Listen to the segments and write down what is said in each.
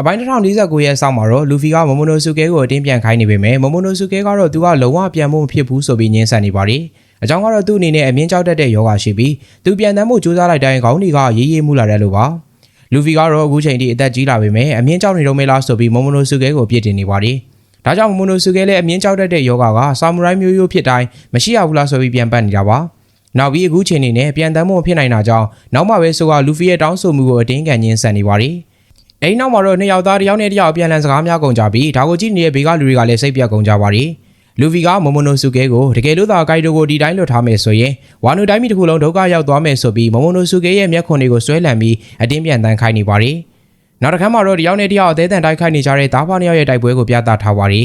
အပိုင်း1049ရဲ့စောင့်မှာတော့လူဖီကမမိုနိုဆူကဲကိုအတင်းပြန်ခိုင်းနေပေမဲ့မမိုနိုဆူကဲကတော့သူကလုံးဝပြန်ဖို့မဖြစ်ဘူးဆိုပြီးညှင်းဆန်နေပါတယ်။အကြောင်းကတော့သူ့အနေနဲ့အမြင့်ကြောက်တတ်တဲ့ယောဂရှိပြီးသူပြန်တမ်းမှုစူးစမ်းလိုက်တိုင်းခေါင်းတွေကရေးရေးမှုလာတယ်လို့ပါ။လူဖီကတော့အခုချိန်ထိအသက်ကြီးလာပေမဲ့အမြင့်ကြောက်နေတော့မေလားဆိုပြီးမမိုနိုဆူကဲကိုပြစ်တင်နေပါတယ်။ဒါကြောင့်မမိုနိုဆူကဲလည်းအမြင့်ကြောက်တတ်တဲ့ယောဂကဆာမူရိုင်းမျိုးရိုးဖြစ်တိုင်းမရှိရဘူးလားဆိုပြီးပြန်ပတ်နေတာပါ။နောက်ပြီးအခုချိန်နေနဲ့ပြန်တမ်းမှုဖြစ်နိုင်တာကြောင့်နောက်မှပဲဆိုကလူဖီရဲ့တောင်းဆိုမှုကိုအတင်းကန်ညှင်းဆန်နေပါတယ်။ အိမ်နောက်မှာတော့နှစ်ယောက်သားတစ်ယောက်နဲ့တစ်ယောက်အပြန်အလှန်စကားများကုန်ကြပြီးဒါကိုကြည့်နေတဲ့ဘေကလူတွေကလည်းစိတ်ပြတ်ကုန်ကြပါရီလူဗီကမမိုနိုဆူကဲကိုတကယ်လို့သာဂိုက်ဒိုကိုဒီတိုင်းလွတ်ထားမယ်ဆိုရင်ဝါနူတိုင်းမီတစ်ခုလုံးဒုက္ခရောက်သွားမယ်ဆိုပြီးမမိုနိုဆူကဲရဲ့မျက်ခွန်တွေကိုဆွဲလန့်ပြီးအတင်းပြန်တန်းခိုင်းနေပါရီနောက်တစ်ခါမှာတော့တစ်ယောက်နဲ့တစ်ယောက်အသေးတန်တိုက်ခိုက်နေကြတဲ့သားဖားနှစ်ယောက်ရဲ့တိုက်ပွဲကိုပြသထားပါရီ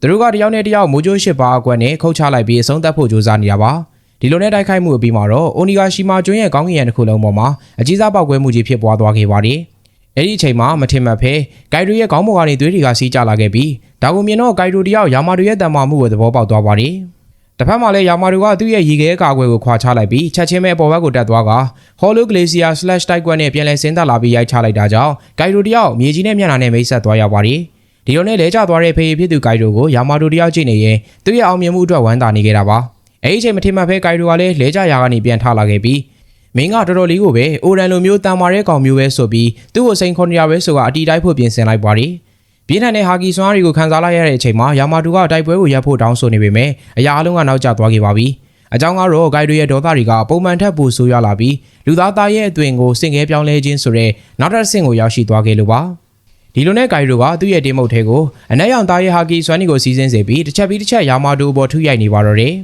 သူတို့ကတစ်ယောက်နဲ့တစ်ယောက်မိုးကြိုးရှစ်ပါအကွက်နဲ့ခုတ်ချလိုက်ပြီးအဆုံးသတ်ဖို့ကြိုးစားနေတာပါဒီလိုနဲ့တိုက်ခိုက်မှုအပြီးမှာတော့အိုနီဂါရှီမာကျွန်းရဲ့ကောင်းကင်ရံတစ်ခုလုံးပေါ်မှာအကြီးစားပောက်ကွဲမှုကြီးဖြစ်ပွားသွားခဲ့ပါတယ်။ အဲ့ဒီအချိန်မှာမထင်မှတ်ဖဲဂိုင်ဒိုရဲ့ခေါင်းပေါ်ကနေသွေးတွေကစီးကျလာခဲ့ပြီးဒါကိုမြင်တော့ဂိုင်ဒိုတယောက်ယာမာဒိုရဲ့တံမာမှုကိုသဘောပေါက်သွားပါတယ်။တစ်ဖက်မှာလည်းယာမာဒိုကသူ့ရဲ့ရေခဲကာကွယ်ကိုခွာချလိုက်ပြီးချက်ချင်းပဲအပေါ်ဘက်ကိုတက်သွားကဟော်လိုဂလေဆီယာ/တိုက်ကွက်နဲ့ပြန်လည်ဆင်းသက်လာပြီးရိုက်ချလိုက်တာကြောင့်ဂိုင်ဒိုတယောက်မြေကြီးနဲ့မျက်နှာနဲ့မိတ်ဆက်သွားရပါတယ်။ဒီလိုနဲ့လဲကျသွားတဲ့ဖေးဖြစ်သူဂိုင်ဒိုကိုယာမာဒိုတယောက်ကြည့်နေရင်သူ့ရဲ့အောင်မြင်မှုအတွက်ဝမ်းသာနေခဲ့တာပါ။အဲ့ဒီအချိန်မထင်မှတ်ဖဲဂိုင်ဒိုကလည်းလဲကျရာကနေပြန်ထလာခဲ့ပြီး မင်းကတော်တော်လေးကိုပဲအိုရန်လိုမျိုးတန်မာတဲ့ကောင်မျိုးပဲဆိုပြီးသူ့ကိုစိန်ခွန်ရပဲဆိုကအတီတိုက်ဖို့ပြင်ဆင်လိုက်ပါရီပြင်းထန်တဲ့ဟာကီစွမ်းရီကိုခန်းစားလိုက်ရတဲ့အချိန်မှာယာမာတူကတိုက်ပွဲကိုရပ်ဖို့တောင်းဆိုနေပေမဲ့အရာအလုံးကနောက်ကျသွားခဲ့ပါပြီအကြောင်းကတော့ဂိုင်ဒိုရဲ့ဒေါသတွေကပုံမှန်ထက်ပိုဆိုးရွားလာပြီးလူသားသားရဲ့အသွင်ကိုစင်ကဲပြောင်းလဲခြင်းဆိုတဲ့နောက်ထပ်ဆင့်ကိုရောက်ရှိသွားခဲ့လို့ပါဒီလိုနဲ့ဂိုင်ဒိုကသူ့ရဲ့တင်းမုတ်ထဲကိုအနက်ရောင်သားရဲ့ဟာကီစွမ်းရီကိုစီးဆင်းစေပြီးတစ်ချက်ပြီးတစ်ချက်ယာမာတူအပေါ်ထုရိုက်နေပါတော့တယ်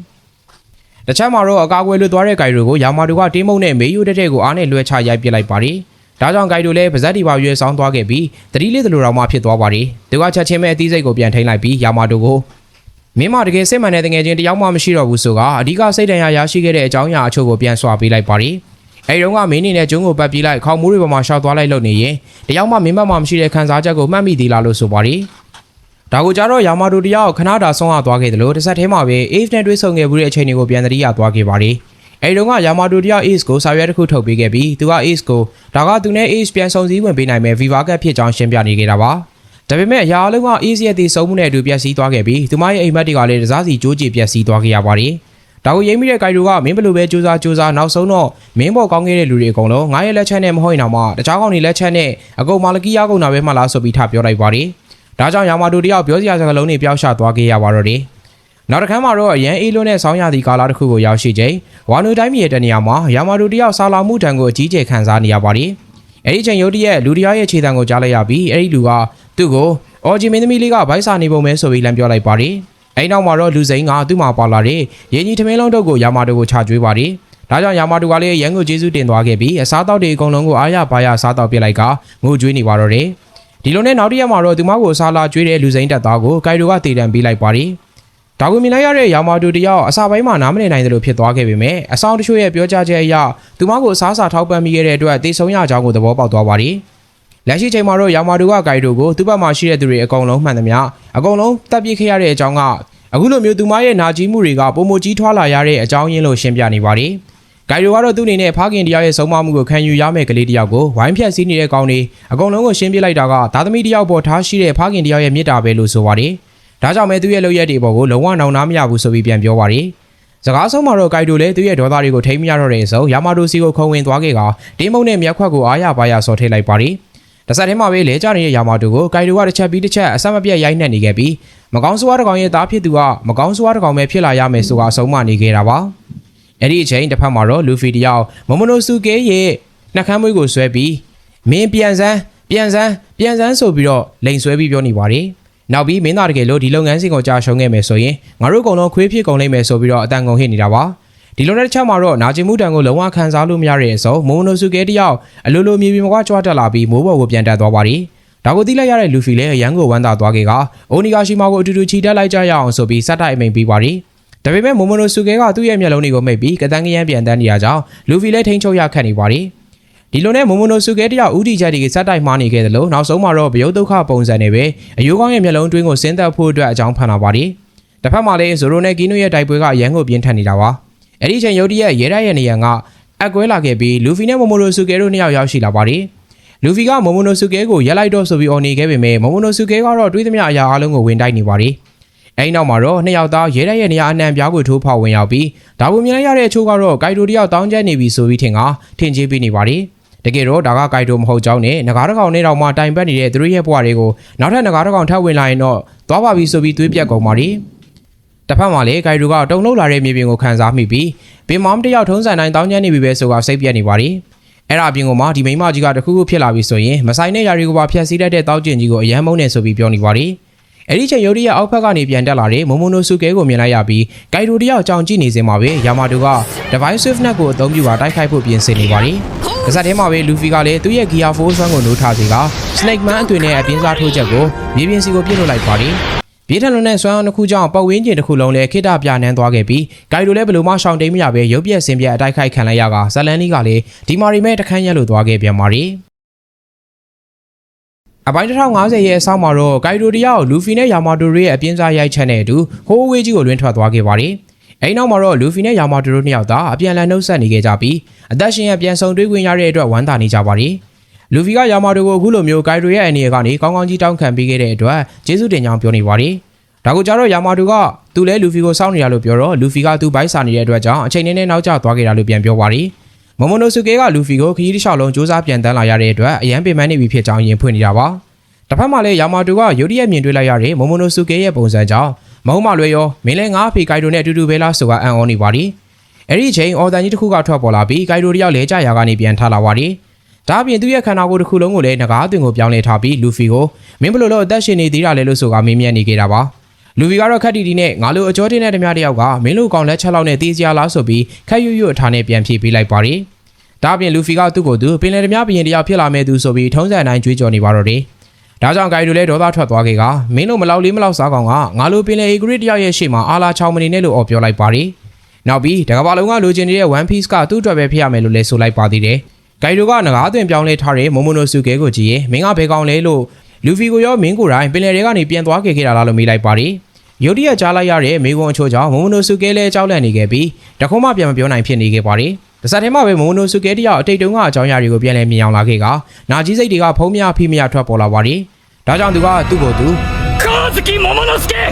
တခြားမှာတော့အကာအကွယ်လွတ်သွားတဲ့ဂိုင်ဒိုကိုယာမာတိုကတင်းမုံနဲ့မေယူတက်တဲ့ကိုအားနဲ့လွှဲချရိုက်ပစ်လိုက်ပါတယ်။ဒါကြောင့်ဂိုင်ဒိုလည်းပါဇက်တီပါရွေးဆောင်သွားခဲ့ပြီးတတိလေးတလူတော်မှဖြစ်သွားပါတယ်။သူကချက်ချင်းပဲအသီးစိတ်ကိုပြန်ထိန်လိုက်ပြီးယာမာတိုကိုမင်းမတကယ်စိတ်မှန်တဲ့တငယ်ချင်းတယောက်မှမရှိတော့ဘူးဆိုကအဓိကစိတ်တန်ရာရရှိခဲ့တဲ့အကြောင်းအရာအချို့ကိုပြန်ဆွပေးလိုက်ပါတယ်။အဲဒီတော့ကမင်းနေနဲ့ကျုံးကိုပတ်ပြေးလိုက်ခေါင်းမိုးတွေပေါ်မှာရှောက်သွားလိုက်လို့နေရင်တယောက်မှမင်းမမှမရှိတဲ့ခံစားချက်ကိုမှတ်မိသေးလားလို့ဆိုပါတယ်။ ဒါကိုကြတော့ယာမာတိုတယောက်ခဏတာဆုံးရသွားခဲ့တယ်လို့တစ်ဆက်တည်းမှာပဲ Ace နဲ့တွေ့ဆုံခဲ့မှုတဲ့အချိန်တွေကိုပြန်သတိရသွားခဲ့ပါတယ်။အဲဒီတော့ကယာမာတိုတယောက် Ace ကိုစာရွက်တစ်ခုထုတ်ပေးခဲ့ပြီးသူက Ace ကိုဒါကသူနဲ့ Ace ပြန်ဆုံစည်းဝင်ပေးနိုင်မဲ့ Viva Cat ဖြစ်ကြောင်းရှင်းပြနေခဲ့တာပါ။ဒါပေမဲ့အရာအလုံးက Ace ရဲ့တည်ဆုံမှုနဲ့အတူပျက်စီးသွားခဲ့ပြီးသူမရဲ့အိမ်မက်တွေကလည်းတစားစီကြိုးကြည့်ပျက်စီးသွားခဲ့ရပါတယ်။ဒါကိုရိမ့်မိတဲ့ဂိုင်ဒိုကမင်းဘလို့ပဲစူးစမ်းစူးစမ်းနောက်ဆုံးတော့မင်းပေါ်ကောင်းခဲ့တဲ့လူတွေအကုန်လုံးငါရဲ့လက်ချက်နဲ့မဟုတ်ရင်တော့မှတခြားကောင်တွေလက်ချက်နဲ့အကုန်မာလကီယာကုန်တာပဲမှလားဆိုပြီးထပြောလိုက်ပါတယ်။ ဒါကြောင့်ယာမာတိုတယောက်ပြောစရာစကားလုံးတွေပျောက်ရှသွားခဲ့ရပါတော့တယ်။နောက်တစ်ခါမှာတော့အရန်အေးလွန်းတဲ့ဆောင်းရာသီကာလတစ်ခုကိုရောက်ရှိချိန်ဝါနူတိုင်းမြေတနေရာမှာယာမာတိုတယောက်ဆာလာမှုတံကိုအကြီးကျယ်ခံစားနေရပါတယ်။အဲဒီချိန်ရုတ်တရက်လူတယောက်ရဲ့ခြေတံကိုကြားလိုက်ရပြီးအဲဒီလူကသူ့ကိုအော်ဂျီမင်းသမီးလေးကဗိုက်စာနေပုံပဲဆိုပြီးလမ်းပြောလိုက်ပါတယ်။အဲဒီနောက်မှာတော့လူစိန်ကသူ့မှာပါလာတဲ့ရင်းကြီးထမင်းလုံးတုပ်ကိုယာမာတိုကိုချကြွေးပါတယ်။ဒါကြောင့်ယာမာတိုကလည်းရန်ကိုကျေးဇူးတင်သွားခဲ့ပြီးအစားတောက်တွေအကုန်လုံးကိုအားရပါရစားတောက်ပြစ်လိုက်ကငိုကြွေးနေပါတော့တယ်။ ဒီလိုနဲ့နောက်တစ်ရက်မှာတော့သူမကိုစားလာကျွေးတဲ့လူစိမ်းတက်သားကိုဂိုင်ဒိုကတည်တံပေးလိုက်ပါတယ်။ဒါကိုမြင်လိုက်ရတဲ့ယာမာတိုတယောက်အစာပိုင်းမှာနားမလည်နိုင်တယ်လို့ဖြစ်သွားခဲ့ပေမဲ့အဆောင်တချို့ရဲ့ပြောကြားချက်အရသူမကိုစားစာထောက်ပံ့မိခဲ့တဲ့အတွက်တေဆုံးရကြောင်းကိုသဘောပေါက်သွားပါတယ်။လက်ရှိချိန်မှာတော့ယာမာတိုကဂိုင်ဒိုကိုသူ့ဘက်မှာရှိတဲ့သူတွေအကုန်လုံးမှန်သမျှအကုန်လုံးတပ်ပစ်ခဲ့ရတဲ့အကြောင်းကအခုလိုမျိုးသူမရဲ့နာကြီးမှုတွေကပုံမကြီးထွားလာရတဲ့အကြောင်းရင်းလို့ရှင်းပြနေပါတယ်။ ဂိုင်ဒိုကတော့သူ့အနေနဲ့ဖခင်တရားရဲ့ဆုံးမမှုကိုခံယူရမယ့်ကလေးတစ်ယောက်ကိုဝိုင်းဖြတ်စည်းနေတဲ့ကောင်တွေအကုန်လုံးကိုရှင်းပြလိုက်တာကသားသမီးတစ်ယောက်ပေါ်ထားရှိတဲ့ဖခင်တရားရဲ့မြစ်တာပဲလို့ဆိုပါတယ်။ဒါကြောင့်ပဲသူ့ရဲ့လုပ်ရက်တွေပေါ်ကိုလုံးဝနောင်နာမရဘူးဆိုပြီးပြန်ပြောပါတယ်။စကားဆုံးမှာတော့ဂိုင်ဒိုလည်းသူ့ရဲ့ဒေါသတွေကိုထိမ့်မရတော့တဲ့အစုံယာမာတိုစီကိုခုံဝင်သွားခဲ့ကတင်းမုံနဲ့မြက်ခွက်ကိုအားရပါရဆော်ထိလိုက်ပါတယ်။တစ်ဆက်တည်းမှာပဲလဲကျနေတဲ့ယာမာတိုကိုဂိုင်ဒိုကတစ်ချက်ပြီးတစ်ချက်အဆက်မပြတ်ရိုက်နှက်နေခဲ့ပြီးမကောင်းစွားတစ်ကောင်ရဲ့သားဖြစ်သူကမကောင်းစွားတစ်ကောင်ပဲဖြစ်လာရမယ်ဆိုကအဆုံးမနေခဲ့တာပါ။ အဲ့ဒီအချိန်တစ်ဖက်မှာတော့လူဖီတယောက်မမိုနိုဆူကဲရဲ့နှက်ခမ်းမွေးကိုဆွဲပြီးမင်းပြန်စမ်းပြန်စမ်းပြန်စမ်းဆိုပြီးတော့လိန်ဆွဲပြီးပြောနေပါတယ်။နောက်ပြီးမင်းသားတကယ်လို့ဒီလုပ်ငန်းစဉ်ကိုကြာရှုံးခဲ့မယ်ဆိုရင်ငါတို့ကုန်လုံးခွေးဖြစ်ကုန်လိမ့်မယ်ဆိုပြီးတော့အတန်ကုန်ဟစ်နေတာပါ။ဒီလိုတဲ့တစ်ချက်မှာတော့နာကျင်မှုတန်ကိုလုံးဝခံစားလို့မရတဲ့အစုံမိုမိုနိုဆူကဲတယောက်အလိုလိုမြေပြင်မှာကြွားတက်လာပြီးမိုးပေါ်ကိုပြန်တက်သွားပါတယ်။ဒါကိုသိလိုက်ရတဲ့လူဖီလည်းရန်ကိုဝမ်းသာသွားခဲ့ကအိုနီဂါရှိမာကိုအတူတူချီတက်လိုက်ကြရအောင်ဆိုပြီးစက်တိုက်အမိန်ပေးပါတယ်။ ဒါပေမဲ့မိုမိုနိုဆူကဲကသူ့ရဲ့မျက်လုံးတွေကိုမိတ်ပြီးကတန်းကရန်ပြန်တန်းနေရကြောင်းလူဖီလည်းထိန်းချုပ်ရခတ်နေပါတယ်။ဒီလိုနဲ့မိုမိုနိုဆူကဲတယောက်ဥတီချက်တွေစက်တိုက်မှားနေခဲ့တယ်လို့နောက်ဆုံးမှာတော့ဗယုတ်ဒုက္ခပုံစံနဲ့ပဲအယိုးကောင်းရဲ့မျက်လုံးတွင်းကိုဆင်းသက်ဖို့အတွက်အကြောင်းဖန်လာပါတယ်။တစ်ဖက်မှာလည်းဇိုရိုနဲ့ကီနိုရဲ့တိုက်ပွဲကရန်ကိုပြင်းထန်နေတာပါ။အဲ့ဒီအချိန်ရုတ်တရက်ရဲရရဲ့နေရန်ကအကွဲလာခဲ့ပြီးလူဖီနဲ့မိုမိုနိုဆူကဲတို့နှစ်ယောက်ရောက်ရှိလာပါတယ်။လူဖီကမိုမိုနိုဆူကဲကိုရက်လိုက်တော့ဆိုပြီးအော်နေခဲ့ပေမဲ့မိုမိုနိုဆူကဲကတော့တွေးသမျှအရာအလုံးကိုဝင်တိုက်နေပါတယ် အဲဒီနောက်မှာတော့နှစ်ယောက်သားရဲတဲ့ရဲ့နေရာအနှံပြားကိုထိုးဖောက်ဝင်ရောက်ပြီးဒါကိုမြင်လိုက်ရတဲ့အချို့ကတော့ဂိုက်တိုတယောက်တောင်းကျနေပြီဆိုပြီးထင်ကထင်ကြီးပေးနေပါတယ်တကယ်တော့ဒါကဂိုက်တိုမဟုတ်ကြောင်းနဲ့ငကားတစ်ကောင်နဲ့တော့မှတိုင်ပတ်နေတဲ့သူတို့ရဲ့ဘဝတွေကိုနောက်ထပ်ငကားတစ်ကောင်ထပ်ဝင်လာရင်တော့သွားပါပြီဆိုပြီးတွေးပြက်ကုန်ပါတယ်တစ်ဖက်မှာလည်းဂိုက်တိုကတုံလုံးလာတဲ့မြေပြင်ကိုခန်းစားမိပြီးပင်မောင်းတစ်ယောက်ထုံးစံတိုင်းတောင်းကျနေပြီပဲဆိုကစိတ်ပြက်နေပါတယ်အဲ့ဒါအပြင်ကမှဒီမိန်းမကြီးကတခုခုဖြစ်လာပြီဆိုရင်မဆိုင်တဲ့ຢာတွေကိုပါဖျက်ဆီးတတ်တဲ့တောက်ကျင်ကြီးကိုအယမ်းမုန်းနေဆိုပြီးပြောနေပါတယ် အဲ့ဒီချိန်ယိုရီရဲ့အောက်ဖက်ကနေပြန်တက်လာတဲ့မိုမိုနိုဆူကဲကိုမြင်လိုက်ရပြီးဂိုက်တိုတယောက်ကြောင်ကြည့်နေစင်မှာပဲယာမာတိုက Divine Swiftnet ကိုအသုံးပြုပါတိုက်ခိုက်ဖို့ပြင်ဆင်နေပါတယ်။ကစားထဲမှာပဲလူဖီကလည်းသူ့ရဲ့ Gear Force ကိုနိုးထားစေက Snake Man အသွင်နဲ့အပြင်းစားထိုးချက်ကိုမြေပြင်စီကိုပြစ်လွှတ်လိုက်ပါတယ်။ပြေးထန်လွန်တဲ့ဆွမ်းအောင်တစ်ခုကြောင့်ပတ်ဝန်းကျင်တစ်ခုလုံးလည်းခိတပြနှန်းသွားခဲ့ပြီးဂိုက်တိုလည်းဘယ်လိုမှရှောင်တိန်မရပဲရုပ်ပြက်စင်ပြက်အတိုက်ခိုက်ခံလိုက်ရကဇလန်နီကလည်းဒီမာရီမဲတခန်းရက်လို့သွားခဲ့ပြန်ပါတယ်။ အပိုင်း1050ရဲ့အဆောင်မှာတော့ဂိုက်တိုတယောက်လူဖီနဲ့ယာမာတိုရဲ့အပြင်းစားရိုက်ချက်နဲ့အတူဟိုးဝေးကြီးကိုလွင့်ထွက်သွားခဲ့ပါတယ်။အဲဒီနောက်မှာတော့လူဖီနဲ့ယာမာတိုတို့နှစ်ယောက်သာအပြန်အလှန်နှုတ်ဆက်နေခဲ့ကြပြီးအသက်ရှင်ရပြန်ဆုံတွေ့ခွင့်ရတဲ့အတွက်ဝမ်းသာနေကြပါတယ်။လူဖီကယာမာတိုကိုအခုလိုမျိုးဂိုက်တိုရဲ့အနေကနေကောင်းကောင်းကြီးတောင်းခံပေးခဲ့တဲ့အတွက်ကျေးဇူးတင်ကြောင်းပြောနေပါတယ်။ဒါကိုကြတော့ယာမာတိုကသူလဲလူဖီကိုစောင့်နေရလို့ပြောတော့လူဖီကသူ့ဘိုက်စာနေတဲ့အတွက်ကြောင့်အချိန်နဲ့နဲ့နောက်ကျသွားခဲ့တာလို့ပြန်ပြောပါတယ်။ မမိုနိုဆူကေကလူဖီကိုခရီးတစ်လျှောက်လုံးစူးစမ်းပြန်တန်းလာရတဲ့အတွက်အရန်ပင်ပန်းနေပြီဖြစ်ကြောင်းရင်ဖွင့်နေတာပါ။တစ်ဖက်မှာလည်းယာမာတိုကယိုရီရဲ့မြင်တွေ့လိုက်ရတဲ့မမိုနိုဆူကေရဲ့ပုံစံကြောင့်မုံမလွယ်ရောမင်းလည်းငါအဖေဂိုက်တိုနဲ့အတူတူပဲလားဆိုကအံ့ဩနေပါတယ်။အဲ့ဒီအချိန်အော်တန်ကြီးတစ်ခုကထွက်ပေါ်လာပြီးဂိုက်တိုတယောက်လဲကြရာကနေပြန်ထလာပါတယ်။ဒါအပြင်သူ့ရဲ့ခန္ဓာကိုယ်တစ်ခုလုံးကိုလည်းငကားအသွင်ကိုပြောင်းလဲထားပြီးလူဖီကိုမင်းဘလို့လို့အသက်ရှင်နေသေးတာလဲလို့ဆိုကမင်းမြတ်နေခဲ့တာပါ။ လူဖီကတော့ခက်တီတီနဲ့ငါလိုအကျော်တင်တဲ့ဓမြတယောက်ကမင်းလိုကောင်လက်ချက်လောက်နဲ့တေးစရာလားဆိုပြီးခက်ရွရွအထားနဲ့ပြန်ဖြေပေးလိုက်ပါတယ်။ဒါအပြင်လူဖီကသူ့ကိုယ်သူပင်လယ်ဓမြဘရင်တယောက်ဖြစ်လာမဲ့သူဆိုပြီးထုံးစံအတိုင်းကြွေးကြော်နေပါတော့တယ်။ဒါကြောင့်ဂိုင်တို့လည်းဒေါသထွက်သွားခဲ့ကမင်းတို့မလောက်လေးမလောက်စားကောင်ကငါလိုပင်လယ်အေဂရစ်တယောက်ရဲ့ရှေ့မှာအာလာချောင်းမနေနဲ့လို့အော်ပြောလိုက်ပါတယ်။နောက်ပြီးတကဘာလုံးကလိုချင်နေတဲ့ One Piece ကသူ့အတွက်ပဲဖြစ်ရမယ်လို့လည်းဆိုလိုက်ပါသေးတယ်။ဂိုင်တို့ကငကားသွင်ပြောင်းလဲထားတဲ့မိုမိုနိုဆူကဲကိုကြည့်ရင်မင်းကဘယ်ကောင်လဲလို့ လူဖီကိုရောမင်းကိုတိုင်းပင်လယ်ထဲကနေပြန်သွားခဲ့ခဲ့တာလားလို့မေးလိုက်ပါတယ်။ယုတ်တိရကြားလိုက်ရတဲ့မိကွန်အချို့ကြောင့်မမနိုစုကဲလဲကြောက်လန့်နေခဲ့ပြီးတခုံးမှပြန်မပြောနိုင်ဖြစ်နေခဲ့ပါတယ်။တစ်ဆက်တည်းမှာပဲမမနိုစုကဲတယောက်အတိတ်တုန်းကအကြောင်းအရာတွေကိုပြန်လဲမြင်အောင်လာခဲ့ကနာကြီးစိတ်တွေကဖုံးမြဖိမြထွက်ပေါ်လာပါတယ်။ဒါကြောင့်သူကသူ့ကိုသူကာဇကီမမနိုစုကဲ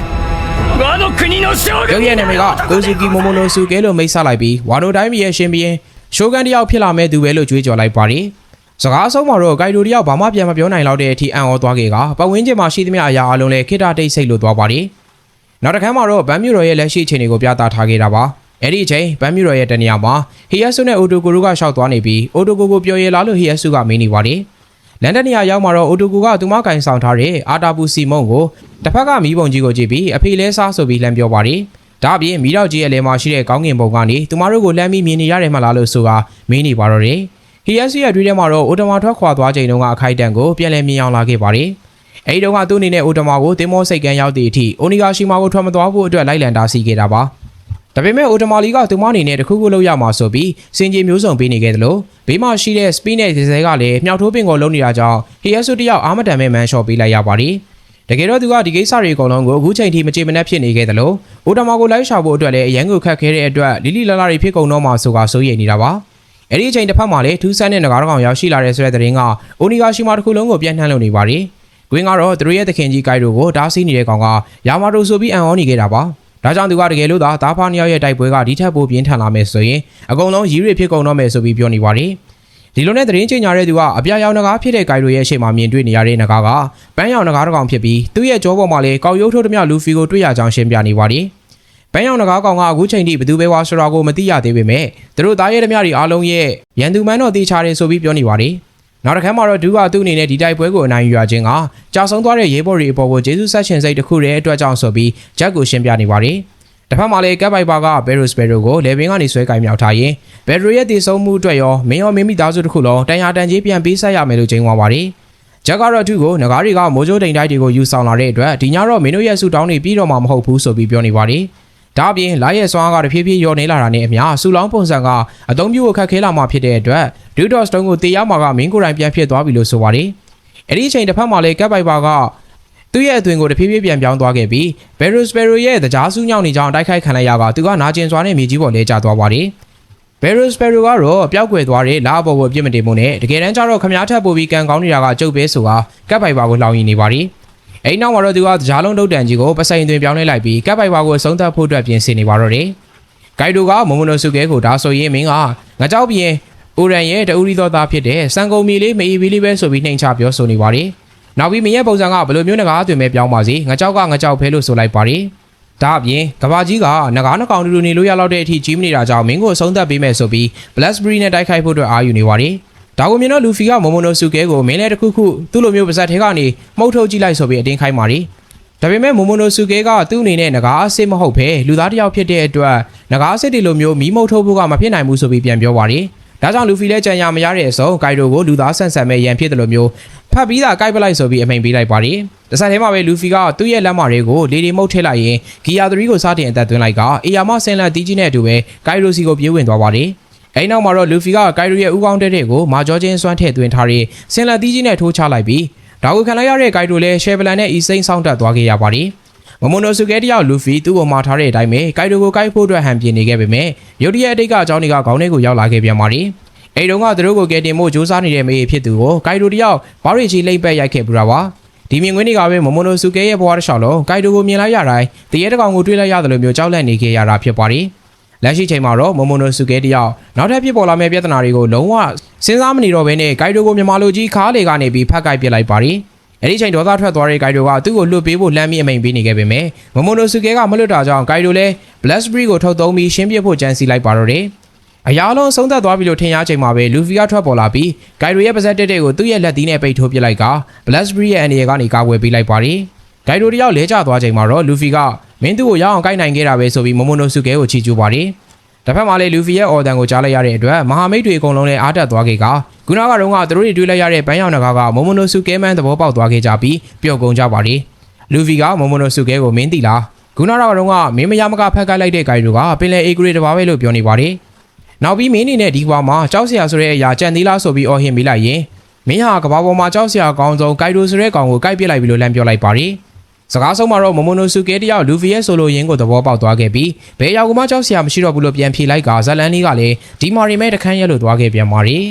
ဝါနိုကနီနိုရှိုဂန်ရဲ့နာမည်ကကိုဇူကီမမနိုစုကဲလို့မိတ်ဆက်လိုက်ပြီးဝါနိုတိုင်းပြည်ရဲ့ရှင်ဘီရင်ရှိုဂန်တယောက်ဖြစ်လာမဲ့သူပဲလို့ကြွေးကြော်လိုက်ပါတယ်။ စကားအဆုံးမှာတော့ဂိုင်တိုတယောက်ဘာမှပြန်မပြောနိုင်တော့တဲ့အထိအံ့ဩသွားခဲ့ကပတ်ဝန်းကျင်မှာရှိသမျှအရာအလုံးလည်းခိတတိတ်ဆိတ်လို့သွားပါတယ်။နောက်တစ်ခါမှာတော့ဗန်မြူရော်ရဲ့လက်ရှိအခြေအနေကိုပြသထားခဲ့တာပါ။အဲ့ဒီအချိန်ဗန်မြူရော်ရဲ့တနေရာမှာဟီယက်ဆုနဲ့အိုတိုကိုရိုကရှောက်သွားနေပြီးအိုတိုကိုကိုပြောရဲလားလို့ဟီယက်ဆုကမေးနေပါတယ်။လန်ဒန်နေရာရောက်မှာတော့အိုတိုကိုကသူမကင်ဆောင်ထားတဲ့အာတာပူစီမုံကိုတစ်ဖက်ကမီးပုံကြီးကိုကြည့်ပြီးအဖေလဲစားဆိုပြီးလှမ်းပြောပါတယ်။ဒါအပြင်မီးတော့ကြီးရဲ့လဲမှာရှိတဲ့ကောင်းကင်ဘုံကနေသူမတို့ကိုလှမ်းပြီးမြင်နေရတယ်မလားလို့ဆိုတာမေးနေပါတော့တယ်။ HSC ရဲ့တွေးထဲမှာတော့အိုတမာထွက်ခွာသွားချိန်တုန်းကအခိုက်အတန့်ကိုပြန်လည်မြင်အောင်လာခဲ့ပါတယ်။အဲဒီတုန်းကသူ့အနေနဲ့အိုတမာကိုတင်မောစိတ်ကန်းရောက်သည့်အထိအိုနီဂါရှိမာကိုထွက်မသွားဖို့အတွက်လိုက်လံတားဆီးခဲ့တာပါ။ဒါပေမဲ့အိုတမာလီကသူမအနေနဲ့တခုခုလုပ်ရမှာဆိုပြီးစင်ကြီးမျိုးစုံပေးနေခဲ့တယ်လို့ဘေးမှာရှိတဲ့ speed နဲ့ဒီဇယ်ကလည်းမြောက်ထိုးပင်ကိုလုံးနေတာကြောင့် HSC တယောက်အာမတန်မဲ့မန်ရှော့ပေးလိုက်ရပါတယ်။တကယ်တော့သူကဒီကိစ္စတွေအကုန်လုံးကိုအခုချိန်ထိမကြေမနက်ဖြစ်နေခဲ့တယ်လို့အိုတမာကိုလိုက်ရှာဖို့အတွက်လည်းအရန်ကိုခတ်ခဲတဲ့အတွက်လီလီလာလာတွေဖြစ်ကုန်တော့မှဆိုကစိုးရိမ်နေတာပါ။ အဲ့ဒီအချိန်တစ်ဖက်မှာလည်းထူးဆန်းတဲ့ငကားကောင်ရောက်ရှိလာတဲ့ဆိုတဲ့သတင်းကအိုနီဂါရှိမာတစ်ခုလုံးကိုပြန့်နှံ့လို့နေပါတယ်။ဂွင်းကတော့သူတို့ရဲ့သခင်ကြီးကိုက်တို့ကိုတားဆီးနေတဲ့ကောင်ကယာမာတိုဆိုပြီးအံ့ဩနေခဲ့တာပါ။ဒါကြောင့်သူကတကယ်လို့သာဒါဖာနှစ်ယောက်ရဲ့တိုက်ပွဲကဒီထက်ပိုပြင်းထန်လာမယ်ဆိုရင်အကုန်လုံးရီးရစ်ဖြစ်ကုန်တော့မယ်ဆိုပြီးပြောနေပါတယ်။ဒီလိုနဲ့သတင်းချိန်ညာတဲ့သူကအပြာရောင်ငကားဖြစ်တဲ့ကိုက်တို့ရဲ့အရှိမမြင်တွေ့နေရတဲ့ငကားကပန်းရောင်ငကားတစ်ကောင်ဖြစ်ပြီးသူ့ရဲ့ကြောပေါ်မှာလည်းကောက်ရုပ်ထုတ်သမျှလူဖီကိုတွေ့ရကြောင်းရှင်းပြနေပါတယ်။ ပန်းရောင်ငကားကောင်ကအခုချိန်ထိဘယ်သူပဲဝါဆိုတာကိုမသိရသေးပေမဲ့သူတို့သားရဲ့သမျှတွေအားလုံးရဲ့ရန်သူမန်းတော်တေချာတယ်ဆိုပြီးပြောနေပါတယ်။နောက်တစ်ခါမှတော့ဒူးကသူ့အနေနဲ့ဒီတိုက်ပွဲကိုအနိုင်ယူရခြင်းကကြာဆုံးသွားတဲ့ရေးဘော်တွေအပေါ်ကိုဂျေဆုဆက်ရှင်စိတ်တစ်ခုတည်းအတွက်ကြောင့်ဆိုပြီးဂျက်ကိုရှင်းပြနေပါတယ်။တစ်ဖက်မှာလည်းကက်ပိုက်ပါကဘယ်ရိုစပယ်ရိုကိုလေဘင်းကနေဆွဲကင်မြောက်ထားရင်ဘယ်ရိုရဲ့တည်ဆုံမှုအတွက်ရောမင်းရောမင်းမိသားစုတစ်ခုလုံးတန်ရာတန်ကြီးပြန်ပေးဆက်ရမယ်လို့ကြေညာပါတယ်။ဂျက်ကတော့သူ့ကိုငကားတွေကမိုးကြိုးတိမ်တိုက်တွေကိုယူဆောင်လာတဲ့အတွက်ဒီညတော့မင်းတို့ရဲ့ဆူတောင်းနေပြီးတော့မှမဟုတ်ဘူးဆိုပြီးပြောနေပါတယ်။ ဒါအပြင်လာရဲ့စွမ်းအားကတဖြည်းဖြည်းလျော့နေလာတာနဲ့အမျှဆူလောင်းပုံစံကအသုံးပြုဖို့ခက်ခဲလာမှဖြစ်တဲ့အတွက်ဒူဒေါ့စတုန်းကိုတေးရမှာကမင်းကိုယ်တိုင်ပြန်ဖြစ်သွားပြီလို့ဆိုပါတယ်။အဲ့ဒီအချိန်တစ်ဖက်မှာလည်းကက်ပိုက်ပါကသူ့ရဲ့အသွင်ကိုတဖြည်းဖြည်းပြန်ပြောင်းသွားခဲ့ပြီးဘယ်ရိုစပယ်ရိုရဲ့တကြားစုညောင်းနေကြောင်းတိုက်ခိုက်ခံလိုက်ရကသူကနာကျင်စွာနဲ့မြေကြီးပေါ်လဲကျသွားပါတယ်။ဘယ်ရိုစပယ်ရိုကတော့ပျောက်ကွယ်သွားတဲ့လာဘော်ကိုအပြစ်မတင်မှုနဲ့တကယ်တမ်းကျတော့ခမားထပ်ပို့ပြီးကန်ကောင်းနေတာကကျုပ်ပဲဆိုတာကပ်ပိုင်ပါကိုလောင်ရင်နေပါရီ အဲ့နောက်မှာတော့သူကကြားလုံးတုတ်တန်ကြီးကိုပစိန်သွင်းပြောင်းလဲလိုက်ပြီးကပ်ပိုင်ပါကိုဆုံးသတ်ဖို့အတွက်ပြင်ဆင်နေပါတော့တယ်ဂိုက်ဒိုကမမိုနိုဆုကဲကိုဒါဆိုရင်မင်းကငါကြောက်ပြင်းအိုရန်ရဲ့တူရီတော်သားဖြစ်တဲ့စံကုန်မီလေးမေအီဘီလေးပဲဆိုပြီးနှိမ်ချပြောဆိုနေပါရီနောက်ပြီးမင်းရဲ့ပုံစံကဘယ်လိုမျိုးငကားသွင်းပဲပြောင်းပါစီငါကြောက်ကငါကြောက်ဖဲလို့ဆိုလိုက်ပါရီဒါအပြင်ကဘာကြီးကငကားနှကောင်တူတူနေလို့ရလောက်တဲ့အထိကြီးမနေတာကြောင့်မင်းကိုအဆုံးသတ်ပေးမယ်ဆိုပြီး Blackberry နဲ့တိုက်ခိုက်ဖို့အတွက်အာယူနေပါတယ်။ ဒါကိုမြင်တော့လူဖီကမိုမိုနိုဆူကဲကိုမင်းလည်းတစ်ခုခုသူ့လိုမျိုးပါဇက်ထဲကနေမှုတ်ထုတ်ကြည့်လိုက်ဆိုပြီးအတင်းခိုင်းပါတယ်။ဒါပေမဲ့မိုမိုနိုဆူကဲကသူ့အနေနဲ့ငကားအစ်စ်မဟုတ်ဘဲလူသားတစ်ယောက်ဖြစ်တဲ့အတွက်ငကားအစ်စ်တွေလိုမျိုးမီးမုတ်ထုတ်ဖို့ကမဖြစ်နိုင်ဘူးဆိုပြီးပြန်ပြောပါတယ်။ဒါကြောင့်လူဖီလည်းကြံရမရတဲ့အစုံဂိုင်ဒိုကိုလူသားဆန်ဆန်မဲ့ရန်ဖြစ်တယ်လို့မျိုးဖတ်ပြီးသားကိုက်ပလိုက်ဆိုပြီးအမိန်ပေးလိုက်ပါတယ်။တစ်ဆက်တည်းမှာပဲလူဖီကသူ့ရဲ့လက်မတွေကိုလေဒီမုတ်ထည့်လိုက်ရင်ဂီယာ3ကိုစတင်အသက်သွင်းလိုက်ကအေယာမဆင်လန်တီးကြီးနဲ့အတူပဲဂိုင်ဒိုစီကိုပြေးဝင်သွားပါတယ်။ အဲ့နောက်မှာတော့လူဖီကကိုင်ရိုရဲ့ဥကောင်းတဲ့တဲ့ကိုမာဂျောချင်းစွမ်းထည့်သွင်းထားတဲ့ဆင်လက်တီးကြီးနဲ့ထိုးချလိုက်ပြီးဒါကိုခံလိုက်ရတဲ့ကိုင်ရိုလည်းရှယ်ဗလန်နဲ့အီစိန်ဆောင်းတက်သွားခဲ့ရပါတယ်မမိုနိုဆူကဲတယောက်လူဖီသူ့ကိုမှာထားတဲ့အတိုင်းပဲကိုင်ရိုကိုကိုက်ဖို့အတွက်ဟန်ပြင်းနေခဲ့ပေမဲ့ရုတ်တရက်အတိတ်ကအကြောင်းတွေကခေါင်းထဲကိုရောက်လာခဲ့ပြန်ပါတယ်အဲ့တုန်းကသူတို့ကိုကယ်တင်ဖို့စူးစမ်းနေတဲ့မေးဖြစ်သူကိုကိုင်ရိုတယောက်ဘာရီချီလိမ့်ပက်ရိုက်ခဲ့ပူတာပါဒီမြင်ကွင်းတွေကပဲမမိုနိုဆူကဲရဲ့ဘဝတစ်လျှောက်လုံးကိုင်ရိုကိုမြင်လိုက်ရတိုင်းတရေတကောင်ကိုတွေးလိုက်ရတယ်လို့မျိုးကြောက်လန့်နေခဲ့ရတာဖြစ်ပါတယ် လက်ရှိချိန်မှာတော့မိုမိုနိုဆူကဲတယောက်နောက်ထပ်ဖြစ်ပေါ်လာမယ့်ပြဿနာတွေကိုလုံးဝစဉ်းစားမနေတော့ဘဲနဲ့ဂိုင်ဒိုကိုမြန်မာလူကြီးခါးလေကနေပြီးဖက်ကိုက်ပစ်လိုက်ပါတယ်။အဲဒီချိန်ဒေါသထွက်သွားတဲ့ဂိုင်ဒိုကသူ့ကိုလွတ်ပေးဖို့လမ်းမီအမိန်ပေးနေခဲ့ပေမဲ့မမိုနိုဆူကဲကမလွတ်တာကြောင့်ဂိုင်ဒိုလည်း Blackberry ကိုထုတ်သုံးပြီးရှင်းပြဖို့ကြံစီလိုက်ပါတော့တယ်။အရာလုံးဆုံးသက်သွားပြီလို့ထင်ရချိန်မှာပဲလူဖီကထွက်ပေါ်လာပြီးဂိုင်ဒိုရဲ့ပါဇက်တက်တဲ့ကိုသူ့ရဲ့လက်သီးနဲ့ပိတ်ထိုးပစ်လိုက်က Blackberry ရဲ့အနေရကနေကာကွယ်ပေးလိုက်ပါတယ်။ဂိုင်ဒိုတယောက်လဲကျသွားချိန်မှာတော့လူဖီက မင်းသူ့ကိုရအောင်ကိုက်နိုင်ခဲ့တာပဲဆိုပြီးမမိုနိုဆူကဲကိုချီးကျူးပါတယ်။တစ်ဖက်မှာလည်းလူဖီရဲ့အော်တန်ကိုကြားလိုက်ရတဲ့အတွက်မဟာမိတ်တွေအကုန်လုံးလည်းအားတက်သွားခဲ့ကခုနကတော့ကသူတို့တွေတွေးလိုက်ရတဲ့ဘန်းရောင်နဂါကမမိုနိုဆူကဲမန်သဘောပေါက်သွားခဲ့ကြပြီးပျော်ကုန်ကြပါလေလူဖီကမမိုနိုဆူကဲကိုမင်းတီလားခုနကတော့ကမင်းမရမကဖက်ကိုက်လိုက်တဲ့ဂိုင်တို့ကပင်လယ်အေဂရီတဘာပဲလို့ပြောနေပါတယ်နောက်ပြီးမင်းအနေနဲ့ဒီကွာမှာကြောက်စရာဆိုတဲ့အရာကြံသေးလားဆိုပြီးအော်ဟင်မိလိုက်ရင်မင်းဟာကဘာပေါ်မှာကြောက်စရာအကောင်းဆုံးဂိုင်ဒိုဆိုတဲ့ကောင်ကိုကိုက်ပစ်လိုက်ပြီလို့လမ်းပြောလိုက်ပါတယ် စကားဆုံးမှာတော့မမိုနိုဆူကဲတယောက်လူဖီရဲ့ဆိုလိုရင်းကိုသဘောပေါက်သွားခဲ့ပြီးဘယ်ရောက်မှကြောက်စရာမရှိတော့ဘူးလို့ပြန်ဖြေလိုက်ကဇလန်လေးကလည်းဒီမာရီမဲတခန်းရက်လို့သွားခဲ့ပြန်ပါတယ်